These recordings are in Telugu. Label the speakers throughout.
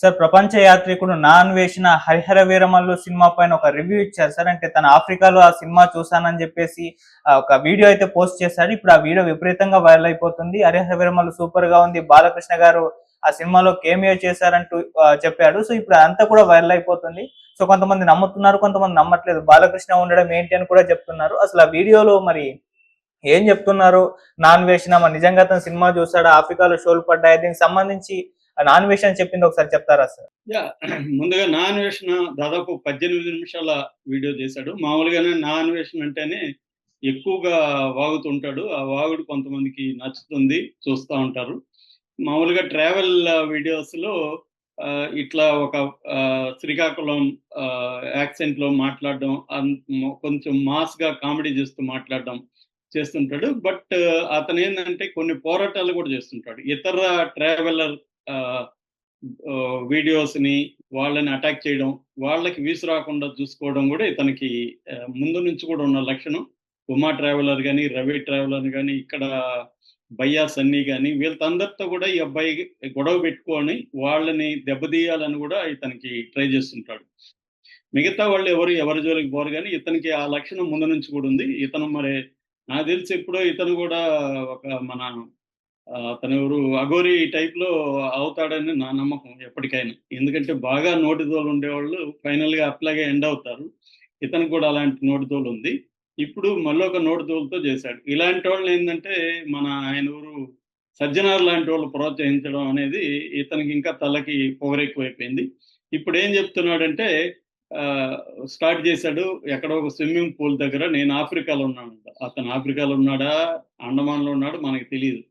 Speaker 1: సార్ ప్రపంచ యాత్రికుడు నాన్ వేసిన హరిహర వీరమల్లు సినిమా పైన ఒక రివ్యూ ఇచ్చారు సార్. అంటే తన ఆఫ్రికాలో ఆ సినిమా చూసానని చెప్పేసి ఒక వీడియో అయితే పోస్ట్ చేశారు. ఇప్పుడు ఆ వీడియో విపరీతంగా వైరల్ అయిపోతుంది. హరిహర వీరమల్లు సూపర్గా ఉంది. బాలకృష్ణ గారు ఆ సినిమాలో కేమియో చేశారంటూ చెప్పాడు. సో ఇప్పుడు అంతా కూడా వైరల్ అయిపోతుంది. సో కొంతమంది నమ్ముతున్నారు కొంతమంది నమ్మట్లేదు. బాలకృష్ణ ఉండడం ఏంటి అని కూడా చెప్తున్నారు. అసలు ఆ వీడియోలో మరి ఏం చెప్తున్నారు? నాన్ వేసిన మరి నిజంగా తన సినిమా చూసాడా ఆఫ్రికాలో షోలు పడ్డాయి? దీనికి సంబంధించి నాన్ వేషన్ అని చెప్పింది ఒకసారి చెప్తారా సార్?
Speaker 2: యా ముందుగా నా అన్వేషణ దాదాపు పద్దెనిమిది నిమిషాల వీడియో చేశాడు. మామూలుగానే నా అన్వేషణ అంటేనే ఎక్కువగా వాగుతుంటాడు. ఆ వాగుడు కొంతమందికి నచ్చుతుంది చూస్తూ ఉంటారు. మామూలుగా ట్రావెల్ వీడియోస్లో ఇట్లా ఒక శ్రీకాకుళం యాక్సెంట్లో మాట్లాడడం కొంచెం మాస్గా కామెడీ చేస్తూ మాట్లాడడం చేస్తుంటాడు. బట్ అతను ఏంటంటే కొన్ని పోరాటాలు కూడా చేస్తుంటాడు. ఇతర ట్రావెలర్ వీడియోస్ని వాళ్ళని అటాక్ చేయడం వాళ్ళకి వీసు రాకుండా చూసుకోవడం కూడా ఇతనికి ముందు నుంచి కూడా ఉన్న లక్షణం. ఉమా ట్రావెలర్ కానీ రవి ట్రావెలర్ కానీ ఇక్కడ భయ్యా సన్నీ కానీ వీళ్ళందరితో కూడా ఈ అబ్బాయి గొడవ పెట్టుకొని వాళ్ళని దెబ్బతీయాలని కూడా ఇతనికి ట్రై చేస్తుంటాడు. మిగతా వాళ్ళు ఎవరు ఎవరి జోలికి పోరు కానీ ఇతనికి ఆ లక్షణం ముందు నుంచి కూడా ఉంది. ఇతను మరి నాకు తెలిసి ఎప్పుడో ఇతను కూడా ఒక మన ఆ, ఎవరు అఘోరి టైప్లో అవుతాడని నా నమ్మకం ఎప్పటికైనా. ఎందుకంటే బాగా నోటితోలు ఉండేవాళ్ళు ఫైనల్గా అట్లాగే ఎండ్ అవుతారు. ఇతనికి కూడా అలాంటి నోటితోలు ఉంది. ఇప్పుడు మళ్ళీ ఒక నోటితోలుతో చేశాడు. ఇలాంటి వాళ్ళు ఏంటంటే మన ఆయన ఊరు సజ్జనార్ లాంటి వాళ్ళు ప్రోత్సహించడం అనేది ఇతనికి ఇంకా తలకి పొగరెక్కువైపోయింది ఇప్పుడు ఏం చెప్తున్నాడంటే స్టార్ట్ చేశాడు ఎక్కడో ఒక స్విమ్మింగ్ పూల్ దగ్గర. నేను ఆఫ్రికాలో ఉన్నాను. అతను ఆఫ్రికాలో ఉన్నాడా? అండమాన్లో ఉన్నాడు? మనకి తెలియదు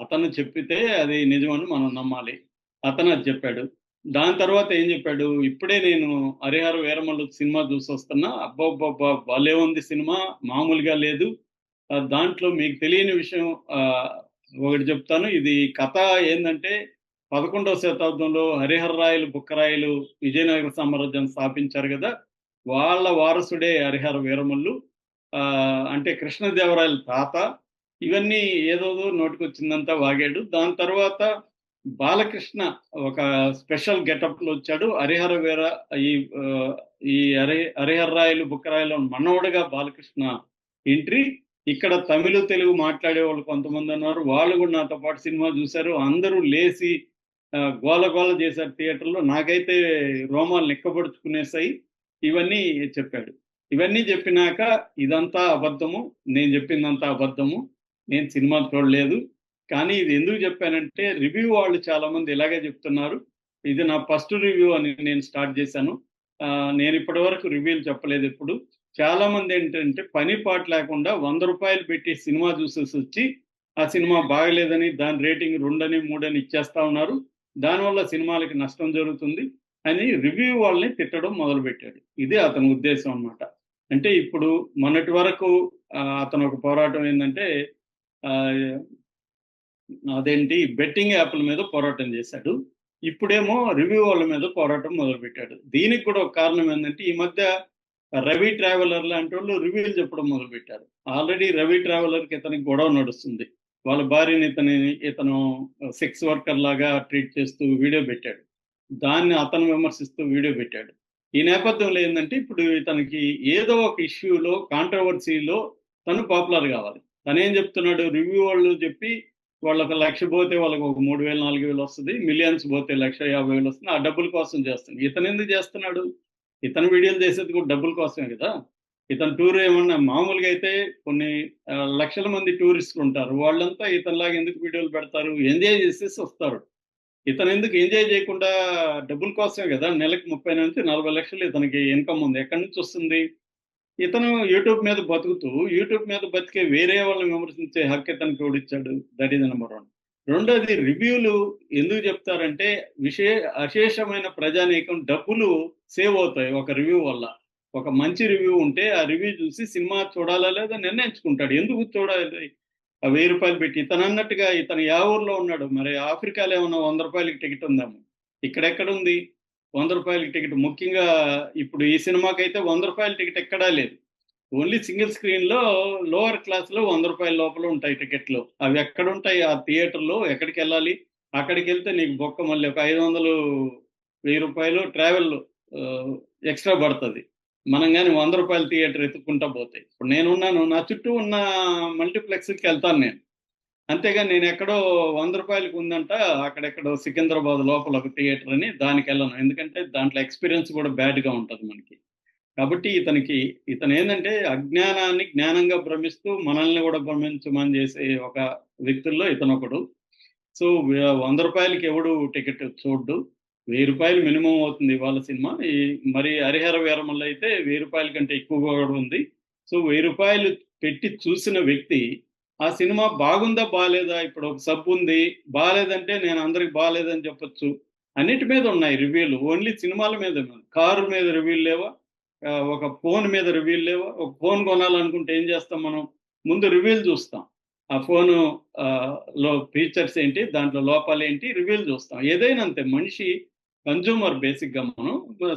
Speaker 2: అతను చెప్పితే అది నిజమని మనం నమ్మాలి. అతను అది చెప్పాడు. దాని తర్వాత ఏం చెప్పాడు? ఇప్పుడే నేను హరిహర వీరమల్లు సినిమా చూసి వస్తున్నా అబ్బాబ్బాబ్బా భలే ఉంది సినిమా. మామూలుగా లేదు. దాంట్లో మీకు తెలియని విషయం ఒకటి చెప్తాను. ఇది కథ ఏంటంటే పదకొండవ శతాబ్దంలో హరిహర రాయలు బుక్కరాయలు విజయనగర సామ్రాజ్యం స్థాపించారు కదా? వాళ్ళ వారసుడే హరిహర వీరమల్లు. ఆ, అంటే కృష్ణదేవరాయల తాత. ఇవన్నీ ఏదోదో నోటికొచ్చిందంతా వాగాడు. దాని తర్వాత బాలకృష్ణ ఒక స్పెషల్ గెటప్లో వచ్చాడు. హరిహర వీర ఈ ఈ హరి హరిహర రాయలు బుక్కరాయలు మనవడుగా బాలకృష్ణ ఎంట్రీ. ఇక్కడ తమిళ తెలుగు మాట్లాడే వాళ్ళు కొంతమంది ఉన్నారు. వాళ్ళు కూడా నాతో పాటు సినిమా చూశారు. అందరూ లేచి గోల గోల చేశారు థియేటర్లో. నాకైతే రోమాలు నిక్కబడుచుకునేసాయి ఇవన్నీ చెప్పాడు. ఇవన్నీ చెప్పినాక ఇదంతా అబద్ధము. నేను చెప్పిందంతా అబద్ధము. నేను సినిమా చూడలేదు. కానీ ఇది ఎందుకు చెప్పానంటే రివ్యూ వాళ్ళు చాలా మంది ఇలాగే చెప్తున్నారు. ఇది నా ఫస్ట్ రివ్యూ అని నేను స్టార్ట్ చేశాను. నేను ఇప్పటి వరకు రివ్యూలు చెప్పలేదు ఎప్పుడు. చాలా మంది ఏంటంటే పని పాట లేకుండా వంద రూపాయలు పెట్టి సినిమా చూసేసి వచ్చి ఆ సినిమా బాగలేదని దాని రేటింగ్ రెండని మూడని ఇచ్చేస్తా ఉన్నారు. దానివల్ల సినిమాలకి నష్టం జరుగుతుంది అని రివ్యూ వాళ్ళని తిట్టడం మొదలుపెట్టాడు. ఇది అతని ఉద్దేశం అన్నమాట. అంటే ఇప్పుడు మొన్నటి వరకు అతను ఒక పోరాటం ఏంటంటే అదేంటి? బెట్టింగ్ యాప్ల మీద పోరాటం చేశాడు. ఇప్పుడేమో రివ్యూ వాళ్ళ మీద పోరాటం మొదలుపెట్టాడు. దీనికి కూడా ఒక కారణం ఏంటంటే ఈ మధ్య రవి ట్రావెలర్ లాంటి వాళ్ళు రివ్యూలు చెప్పడం మొదలుపెట్టారు. ఆల్రెడీ రవి ట్రావెలర్కి ఇతనికి గొడవ నడుస్తుంది. వాళ్ళ భార్యని ఇతని ఇతను సెక్స్ వర్కర్ లాగా ట్రీట్ చేస్తూ వీడియో పెట్టాడు. దాన్ని అతను విమర్శిస్తూ వీడియో పెట్టాడు. ఈ నేపథ్యంలో ఏంటంటే ఇప్పుడు ఇతనికి ఏదో ఒక ఇష్యూలో కాంట్రవర్సీలో తను పాపులర్ కావాలి. తనేం చెప్తున్నాడు? రివ్యూ వాళ్ళు చెప్పి వాళ్ళకి లక్ష పోతే వాళ్ళకి ఒక మూడు వేలు నాలుగు వేలు వస్తుంది. మిలియన్స్ పోతే లక్ష యాభై వేలు వస్తుంది. ఆ డబ్బుల కోసం చేస్తుంది ఇతను ఎందుకు చేస్తున్నాడు? ఇతను వీడియోలు చేసేది కూడా డబ్బుల కోసమే కదా? ఇతను టూర్ ఏమన్నా మామూలుగా అయితే కొన్ని లక్షల మంది టూరిస్టులు ఉంటారు. వాళ్ళంతా ఇతనిలాగా ఎందుకు వీడియోలు పెడతారు? ఎంజాయ్ చేసేసి వస్తారు. ఇతను ఎందుకు ఎంజాయ్ చేయకుండా డబ్బుల కోసమే కదా? నెలకు ముప్పై నుంచి నలభై లక్షలు ఇతనికి ఇన్కమ్ ఉంది. ఎక్కడి నుంచి వస్తుంది? ఇతను యూట్యూబ్ మీద బతుకుతూ యూట్యూబ్ మీద బతికే వేరే వాళ్ళని విమర్శించే హక్కు ఇతనికి ఓడిచ్చాడు దట్ ఈజ్ నెంబర్ వన్ రెండోది రివ్యూలు ఎందుకు చెప్తారంటే విశే అశేషమైన ప్రజానీకం డబ్బులు సేవ్ అవుతాయి ఒక రివ్యూ వల్ల. ఒక మంచి రివ్యూ ఉంటే ఆ రివ్యూ చూసి సినిమా చూడాలా లేదా నిర్ణయించుకుంటాడు. ఎందుకు చూడాలి? ఆ వెయ్యి రూపాయలు పెట్టి ఇతను అన్నట్టుగా ఇతను యా ఊర్లో ఉన్నాడు. మరి ఆఫ్రికాలో ఏమన్నా వంద రూపాయలకి టికెట్ ఉందాము. ఇక్కడెక్కడ ఉంది? వంద రూపాయలకి టికెట్. ముఖ్యంగా ఇప్పుడు ఈ సినిమాకైతే వంద రూపాయల టికెట్ ఎక్కడా లేదు. ఓన్లీ సింగిల్ స్క్రీన్లో లోవర్ క్లాస్లో వంద రూపాయల లోపల ఉంటాయి టికెట్లు. అవి ఎక్కడ ఉంటాయి ఆ థియేటర్లో ఎక్కడికి వెళ్ళాలి? అక్కడికి వెళ్తే నీకు బొక్క మళ్ళీ ఒక ఐదు వందలు వెయ్యి రూపాయలు ట్రావెల్ ఎక్స్ట్రా పడుతుంది. మనం కానీ వంద రూపాయల థియేటర్ ఎత్తుకుంటా పోతాయి ఇప్పుడు నేనున్నాను నా చుట్టూ ఉన్న మల్టీప్లెక్స్కి వెళ్తాను నేను. అంతేగాని నేను ఎక్కడో వంద రూపాయలకు ఉందంట అక్కడెక్కడో సికింద్రాబాద్ లోపల ఒక థియేటర్ అని దానికి వెళ్ళను. ఎందుకంటే దాంట్లో ఎక్స్పీరియన్స్ కూడా బ్యాడ్గా ఉంటుంది మనకి. కాబట్టి ఇతనికి ఇతను ఏంటంటే అజ్ఞానాన్ని జ్ఞానంగా భ్రమిస్తూ మనల్ని కూడా భ్రమించమని చేసే ఒక వ్యక్తుల్లో ఇతను ఒకడు సో వంద రూపాయలకి ఎవడు టికెట్ చూడ్డు? వెయ్యి రూపాయలు మినిమం అవుతుంది ఇవాళ సినిమా. ఈ మరి హరిహర వీరమల్లో అయితే వెయ్యి రూపాయల కంటే ఎక్కువగా కూడా ఉంది. సో వెయ్యి రూపాయలు పెట్టి చూసిన వ్యక్తి ఆ సినిమా బాగుందా బాగాలేదా ఇప్పుడు ఒక సబ్ ఉంది. బాగాలేదంటే నేను అందరికి బాగాలేదని చెప్పొచ్చు. అన్నిటి మీద ఉన్నాయి రివ్యూలు. ఓన్లీ సినిమాల మీద కారు మీద రివ్యూలు లేవా? ఒక ఫోన్ మీద రివ్యూలు లేవా? ఒక ఫోన్ కొనాలనుకుంటే ఏం చేస్తాం మనం? ముందు రివ్యూలు చూస్తాం. ఆ ఫోను లో ఫీచర్స్ ఏంటి? దాంట్లో లోపాలు ఏంటి? రివ్యూలు చూస్తాం. ఏదైనా అంతే మనిషి కన్జ్యూమర్ బేసిక్గా మనం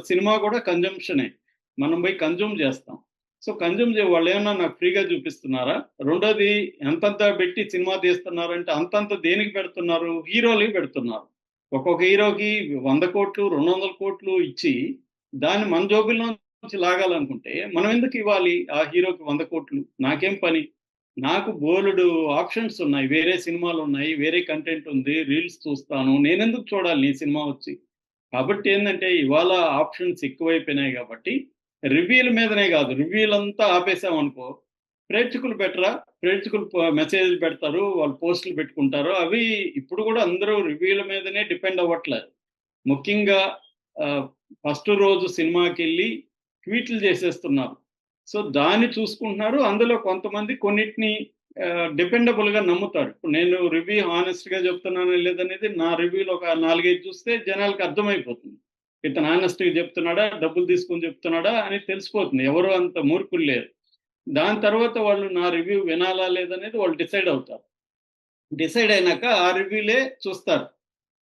Speaker 2: సినిమా కూడా కన్జంప్షనే. మనం పోయి కన్జ్యూమ్ చేస్తాం. సో కన్జ్యూమ్ చే వాళ్ళు ఏమన్నా నాకు ఫ్రీగా చూపిస్తున్నారా? రెండోది ఎంతంత పెట్టి సినిమా తీస్తున్నారంటే అంతంత దేనికి పెడుతున్నారు? హీరోలకి పెడుతున్నారు. ఒక్కొక్క హీరోకి వంద కోట్లు రెండు వందల కోట్లు ఇచ్చి దాన్ని మన జోబుల్లో నుంచి లాగాలనుకుంటే మనం ఎందుకు ఇవ్వాలి? ఆ హీరోకి వంద కోట్లు. నాకేం పని? నాకు బోలుడు ఆప్షన్స్ ఉన్నాయి. వేరే సినిమాలు ఉన్నాయి వేరే కంటెంట్ ఉంది రీల్స్ చూస్తాను. నేనెందుకు చూడాలి నీ సినిమా వచ్చి? కాబట్టి ఏంటంటే ఇవాళ ఆప్షన్స్ ఎక్కువైపోయినాయి కాబట్టి రివ్యూల మీదనే కాదు రివ్యూలు అంతా ఆపేసాం అనుకో. ప్రేక్షకులు పెట్టరా? ప్రేక్షకులు మెసేజ్లు పెడతారు వాళ్ళు పోస్టులు పెట్టుకుంటారు. అవి ఇప్పుడు కూడా అందరూ రివ్యూల మీదనే డిపెండ్ అవ్వట్లేదు. ముఖ్యంగా ఫస్ట్ రోజు సినిమాకి వెళ్ళి ట్వీట్లు చేసేస్తున్నారు. సో దాన్ని చూసుకుంటున్నారు. అందులో కొంతమంది కొన్నిటిని డిపెండబుల్గా నమ్ముతారు. ఇప్పుడు నేను రివ్యూ హానెస్ట్గా చెప్తున్నాను లేదనేది నా రివ్యూలో ఒక నాలుగైదు చూస్తే జనాలకు అర్థమైపోతుంది. ఇతను ఆనెస్ట్గా చెప్తున్నాడా? డబ్బులు తీసుకుని చెప్తున్నాడా? అని తెలిసిపోతుంది. ఎవరు అంత మూర్ఖులు లేరు. దాని తర్వాత వాళ్ళు నా రివ్యూ వినాలా లేదనేది వాళ్ళు డిసైడ్ అవుతారు. డిసైడ్ అయినాక ఆ రివ్యూలే చూస్తారు.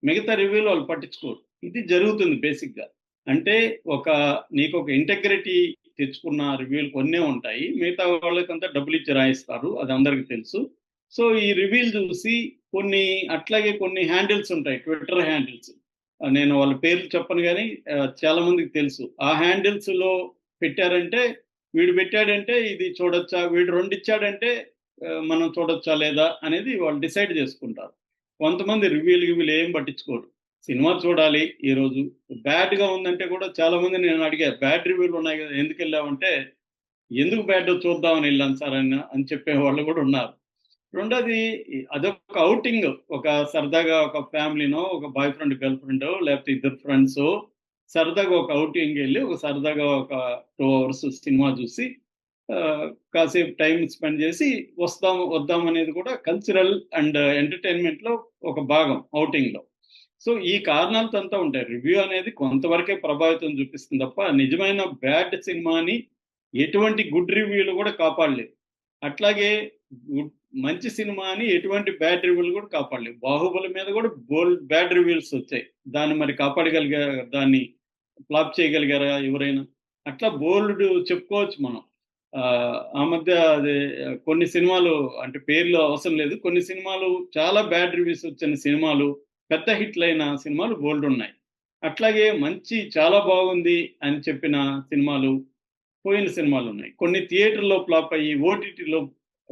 Speaker 2: మిగతా రివ్యూలు వాళ్ళు పట్టించుకోరు. ఇది జరుగుతుంది బేసిక్గా. అంటే ఒక నీకు ఒక ఇంటెగ్రిటీ తెచ్చుకున్న రివ్యూలు కొన్నే ఉంటాయి. మిగతా వాళ్ళకంతా డబ్బులు ఇచ్చి రాయిస్తారు. అది అందరికీ తెలుసు. సో ఈ రివ్యూలు చూసి కొన్ని అట్లాగే కొన్ని హ్యాండిల్స్ ఉంటాయి. Twitter handles. నేను వాళ్ళ పేర్లు చెప్పను కానీ చాలా మందికి తెలుసు. ఆ హ్యాండిల్స్లో పెట్టారంటే వీడు పెట్టాడంటే ఇది చూడొచ్చా వీడు రెండు ఇచ్చాడంటే మనం చూడొచ్చా లేదా అనేది వాళ్ళు డిసైడ్ చేసుకుంటారు. కొంతమంది రివ్యూలు గివ్యూలు ఏం పట్టించుకోరు. సినిమా చూడాలి ఈరోజు. బ్యాడ్గా ఉందంటే కూడా చాలా మంది నేను అడిగా బ్యాడ్ రివ్యూలు ఉన్నాయి కదా ఎందుకు వెళ్ళామంటే ఎందుకు బ్యాడ్ చూద్దామని వెళ్ళాను సార్ అని అని చెప్పే వాళ్ళు కూడా ఉన్నారు. రెండోది అదొక అవుటింగ్ ఒక సరదాగా ఒక ఫ్యామిలీనో ఒక బాయ్ ఫ్రెండ్ గర్ల్ ఫ్రెండ్ లేకపోతే ఇద్దరు ఫ్రెండ్స్ సరదాగా ఒక అవుటింగ్ వెళ్ళి ఒక సరదాగా ఒక టూ అవర్స్ సినిమా చూసి కాసేపు టైం స్పెండ్ చేసి వస్తాం వద్దాం అనేది కూడా కల్చరల్ అండ్ ఎంటర్టైన్మెంట్లో ఒక భాగం అవుటింగ్లో సో ఈ కారణాలతో ఉంటాయి. రివ్యూ అనేది కొంతవరకే ప్రభావితం చూపిస్తుంది తప్ప నిజమైన బ్యాడ్ సినిమాని ఎటువంటి గుడ్ రివ్యూలు కూడా కాపాడలేదు. అట్లాగే గుడ్ మంచి సినిమా అని ఎటువంటి బ్యాడ్ రివ్యూలు కూడా కాపాడలేవు. బాహుబలి మీద కూడా బోల్డ్ బ్యాడ్ రివ్యూస్ వచ్చాయి. దాన్ని మరి కాపాడగలిగారు దాన్ని ఫ్లాప్ చేయగలిగారా ఎవరైనా? అట్లా బోల్డ్ చెప్పుకోవచ్చు మనం. ఆ మధ్య అది కొన్ని సినిమాలు అంటే పేర్లు అవసరం లేదు. కొన్ని సినిమాలు చాలా బ్యాడ్ రివ్యూస్ వచ్చిన సినిమాలు పెద్ద హిట్లు అయిన సినిమాలు బోల్డ్ ఉన్నాయి. అట్లాగే మంచి చాలా బాగుంది అని చెప్పిన సినిమాలు పోయిన సినిమాలు ఉన్నాయి. కొన్ని థియేటర్లో ఫ్లాప్ అయ్యి ఓటీటీలో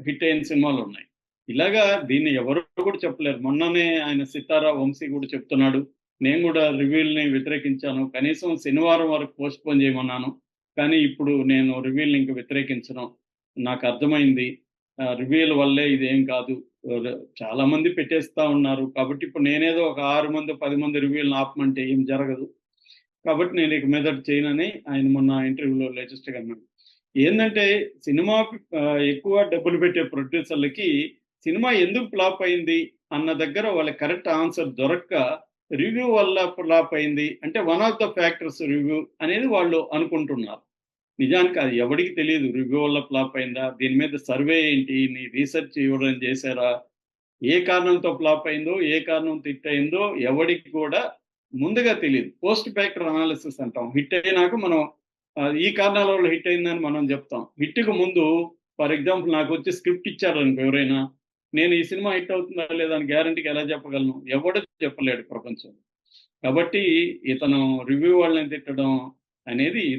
Speaker 2: హిట్ అయిన సినిమాలు ఉన్నాయి. ఇలాగా దీన్ని ఎవరు కూడా చెప్పలేరు. మొన్ననే ఆయన సితారా వంశీ కూడా చెప్తున్నాడు నేను కూడా రివ్యూల్ని వ్యతిరేకించాను. కనీసం శనివారం వరకు పోస్ట్ పోన్ చేయమన్నాను. కానీ ఇప్పుడు నేను రివ్యూల్ని ఇంకా వ్యతిరేకించను. నాకు అర్థమైంది. రివ్యూల వల్లే ఇదేం కాదు. చాలా మంది పెట్టేస్తా ఉన్నారు. కాబట్టి ఇప్పుడు నేనేదో ఒక ఆరు మంది పది మంది రివ్యూలను ఆపమంటే ఏం జరగదు. కాబట్టి నేను ఇక మీద చేయనని ఆయన మొన్న ఇంటర్వ్యూలో లేటెస్ట్గా అన్నాడు. ఏంటంటే సినిమా ఎక్కువ డబ్బులు పెట్టే ప్రొడ్యూసర్లకి సినిమా ఎందుకు ఫ్లాప్ అయింది అన్న దగ్గర వాళ్ళ కరెక్ట్ ఆన్సర్ దొరక్క రివ్యూ వల్ల ఫ్లాప్ అయింది అంటే one of the factors review అనేది వాళ్ళు అనుకుంటున్నారు. నిజానికి అది ఎవరికి తెలియదు రివ్యూ వల్ల ఫ్లాప్ అయిందా దీని మీద సర్వే ఏంటి నీ రీసెర్చ్ ఇవ్వడం చేశారా ఏ కారణంతో ఫ్లాప్ అయిందో ఏ కారణం హిట్ అయిందో ఎవరికి కూడా ముందుగా తెలియదు పోస్ట్ ఫ్యాక్టర్ అనాలిసిస్ అంటాం. హిట్ అయినాక మనం ఈ కారణాల వల్ల హిట్ అయిందని మనం చెప్తాం. హిట్కి ముందు ఫర్ ఎగ్జాంపుల్ నాకు వచ్చి స్క్రిప్ట్ ఇచ్చారనుకో ఎవరైనా నేను ఈ సినిమా హిట్ అవుతుందా లేదా అని గ్యారంటీకి ఎలా చెప్పగలను? ఎవడో చెప్పలేడు ప్రపంచం కాబట్టి ఇతను రివ్యూ వాళ్ళని తిట్టడం అనేది